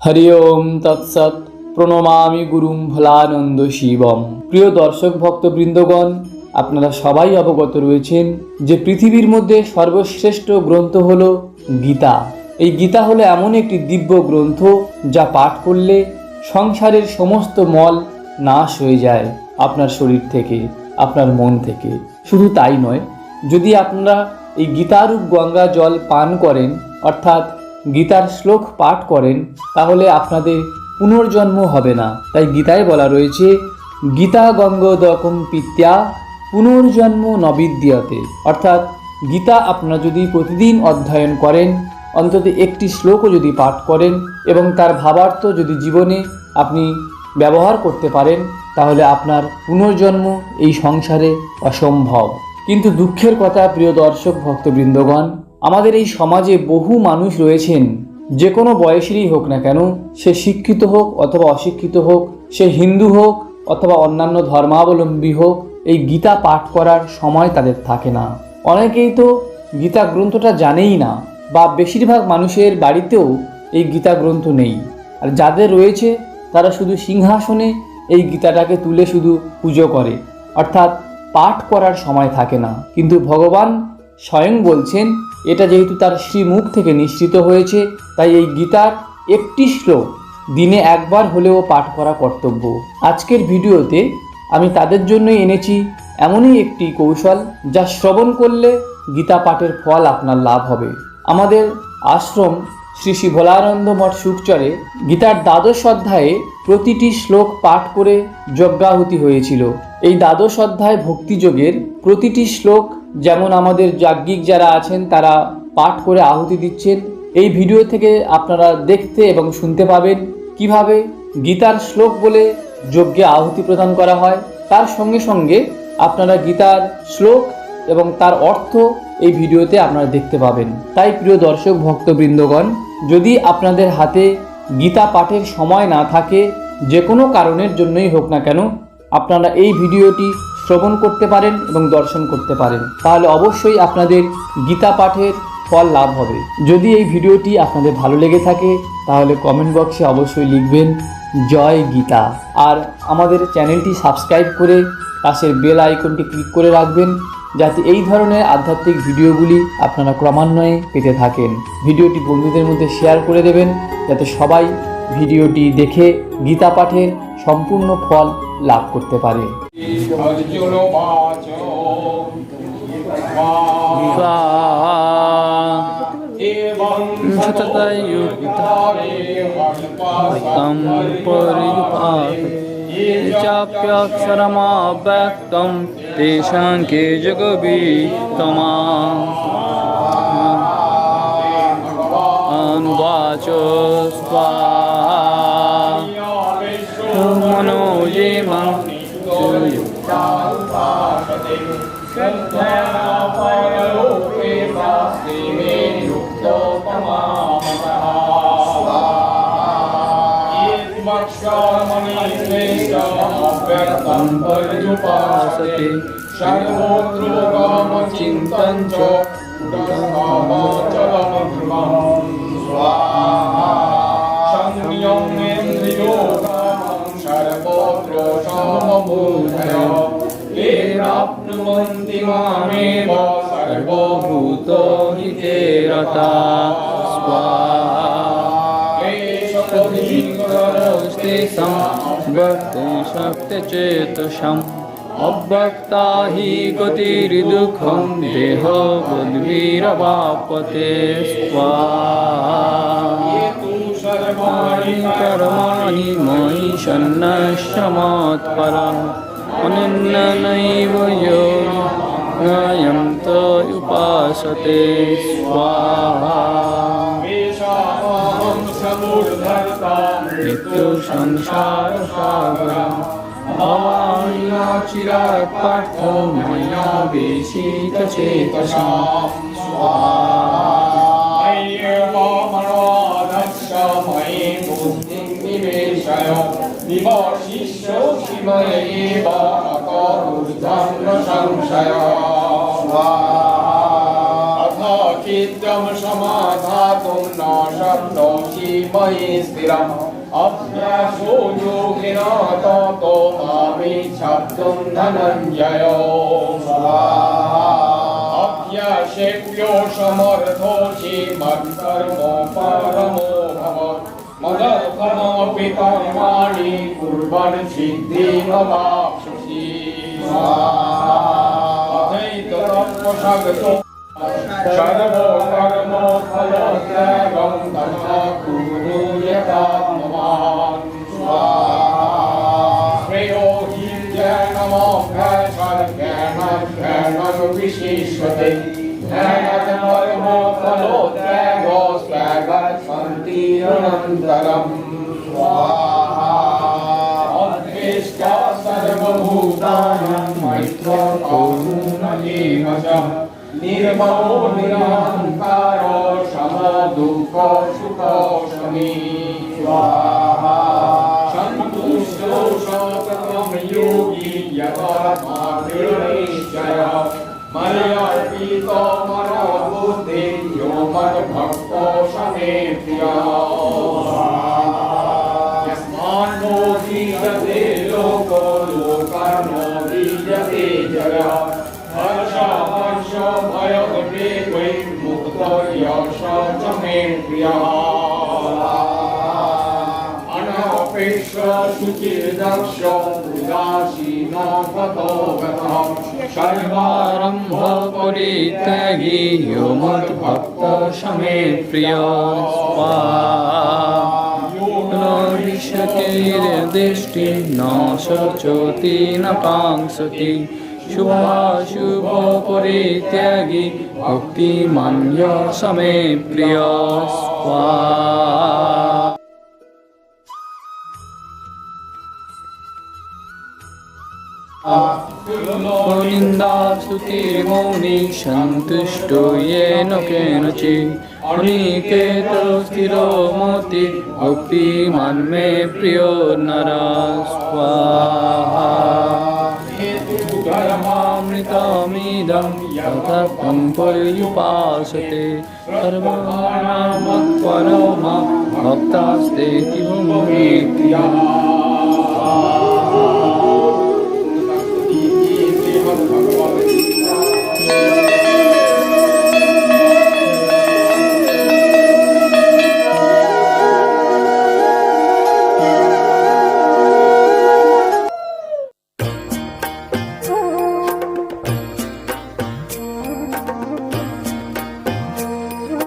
হরি ওম তৎসৎ প্রণমামি গুরুম ভোলানন্দ শিবম। প্রিয় দর্শক ভক্ত বৃন্দগণ আপনারা সবাই অবগত রয়েছেন যে পৃথিবীর মধ্যে সর্বশ্রেষ্ঠ গ্রন্থ হল গীতা। এই গীতা হলো এমন একটি দিব্য গ্রন্থ যা পাঠ করলে সংসারের সমস্ত মল নাশ হয়ে যায় আপনার শরীর থেকে, আপনার মন থেকে। শুধু তাই নয়, যদি আপনারা এই গীতারূপ গঙ্গা জল পান করেন, অর্থাৎ গীতার শ্লোক পাঠ করেন, তাহলে আপনাদের পুনর্জন্ম হবে না। তাই গীতায় বলা রয়েছে, গীতা গঙ্গোদকম পিত্যা পুনর্জন্ম নবিদ্যতে। অর্থাৎ গীতা আপনারা যদি প্রতিদিন অধ্যয়ন করেন, অন্তত একটি শ্লোকও যদি পাঠ করেন, এবং তার ভাবার্থ যদি জীবনে আপনি ব্যবহার করতে পারেন, তাহলে আপনার পুনর্জন্ম এই সংসারে অসম্ভব। কিন্তু দুঃখের কথা, প্রিয় দর্শক, ভক্তবৃন্দগণ আমাদের এই সমাজে বহু মানুষ রয়েছেন, যে কোনো বয়সেরই হোক না কেন, সে শিক্ষিত হোক অথবা অশিক্ষিত হোক, সে হিন্দু হোক অথবা অন্যান্য ধর্মাবলম্বী হোক, এই গীতা পাঠ করার সময় তাদের থাকে না। অনেকেই তো গীতা গ্রন্থটা জানেই না বা বেশিরভাগ মানুষের বাড়িতেও এই গীতা গ্রন্থ নেই। আর যাদের রয়েছে, তারা শুধু সিংহাসনে এই গীতাটাকে তুলে শুধু পুজো করে। অর্থাৎ পাঠ করার সময় থাকে না। কিন্তু ভগবান স্বয়ং বলছেন এটা যেহেতু তার শ্রীমুখ থেকে নিশ্চিত হয়েছে, তাই এই গীতার একটি শ্লোক দিনে একবার হলেও পাঠ করা কর্তব্য। আজকের ভিডিওতে আমি তাদের জন্যই এনেছি এমনই একটি কৌশল যা শ্রবণ করলে গীতা পাঠের ফল আপনার লাভ হবে। আমাদের আশ্রম শ্রী শ্রী ভোলানন্দ মঠ সুকচরে গীতার দ্বাদশ অধ্যায়ে প্রতিটি শ্লোক পাঠ করে যজ্ঞাহুতি হয়েছিল। এই দ্বাদশ অধ্যায় ভক্তিযোগের প্রতিটি শ্লোক যেমন আমাদের যাজ্ঞিক যারা আছেন, তারা পাঠ করে আহুতি দিচ্ছেন। এই ভিডিও থেকে আপনারা দেখতে এবং শুনতে পাবেন কীভাবে গীতার শ্লোক বলে যজ্ঞে আহুতি প্রদান করা হয়। তার সঙ্গে সঙ্গে আপনারা গীতার শ্লোক এবং তার অর্থ এই ভিডিওতে আপনারা দেখতে পাবেন। তাই প্রিয় দর্শক, ভক্তবৃন্দগণ, যদি আপনাদের হাতে গীতা পাঠের সময় না থাকে, যে কোনো কারণের জন্যই হোক না কেন, আপনারা এই ভিডিওটি শ্রবণ করতে পারেন এবং দর্শন করতে পারেন। তাহলে অবশ্যই আপনাদের গীতা পাঠের ফল লাভ হবে। যদি এই ভিডিওটি আপনাদের ভালো লেগে থাকে, তাহলে কমেন্ট বক্সে অবশ্যই লিখবেন, জয় গীতা। আর আমাদের চ্যানেলটি সাবস্ক্রাইব করে পাশের বেল আইকনটি ক্লিক করে রাখবেন, যাতে এই ধরনের আধ্যাত্মিক ভিডিওগুলি আপনারা ক্রমান্বয়ে পেতে থাকেন। ভিডিওটি বন্ধুদের মধ্যে শেয়ার করে দেবেন, যাতে সবাই ভিডিওটি দেখে গীতা পাঠের সম্পূর্ণ ফল লাভ করতে পারে। अर्जुन वाच एवं सततयुक्तारे तं परिपात चाप्यक्षरमाव्यक्तं तेषां के जगवीतमा अनुवाच स्वा ขึ้นแล้วไฟลูกปีศาสีมียุกโตตมามาตาอิทมัชกามณีเมกาเวตัมปยุปสติชัยโมตรุกามจินตันโจดัสกามาจลมัมังสวา মামেব সর্বভূত হিতে রতা স্বাহা শক্তি সম্ভক্তি শক্তি চেতসম। অব্যক্তা হি গতির দুঃখম। দেহ বুদ্ভিরবাপতে কর্মাণি ময়ি সন্ন্যসমাৎপরম অনন্য নৈব त उपासते स्वाहा वेषाहं समूर्धर्ता मृत्युसंसारसागरम् भवानि चिरात् पार्थो मया वेशितचेतसा मयि बुद्धिं निवेशय विवशिष्योऽसि मय एव ধন্য সংশয় চিত্তম সমাধাতুম ন শব্দ কি ময়ি স্থিরম অভ্যাসো যোগিন তত মামি শব্দম ধনঞ্জয় অভ্যাসেভ্যো সমর্থো ছি মৎকর্ম পরমো ভব মদর্থমপি কর্মাণি কুর্বন সিদ্ধিমবা अथैतत्त्वशब्दो सर्वो कर्मो फलत्यागं तथा कुरु यथात्मवान् श्रेयो हि ज्ञानमोऽभ्यासज्ञानज्ञानविशिष्यते ध्यानकर्मो फलोत्यागो स्वगच्छन्ति अनन्तरम् अद्वेष्टा सर्वभूतानां मैत्रो करुणजीवशः निर्ममो निरहङ्कारो शमो दुःखो सुखो शमी स्वाहा सन्तुष्टो शततं योगी यथात्मा दृढनिश्चयः मर्यार्पितो मनो बुद्धि यो मद्भक्तो शमे प्रियः प्रियः अनपेक्ष शुचिर्दक्ष उदासीनो गतो गतः सर्वारम्भ परित्यागी यो मद्भक्त शमे प्रिय स्वाहादृष्टि न शोचति न শুভাশুভ পরিত্যাগী ভক্তিমান সমে প্রিয় গোবিন্দা স্তুতি মৌনি সন্তুষ্ট ইয়েন কেনচি অনিকেত স্থির মতি ভক্তি মানমে প্রিয় নরা স্বাহা धर्मामृतमिदं यथं पर्युपासते सर्वनामत्परो मा भक्तास्ते किमुमे श्रीमद्भगवद्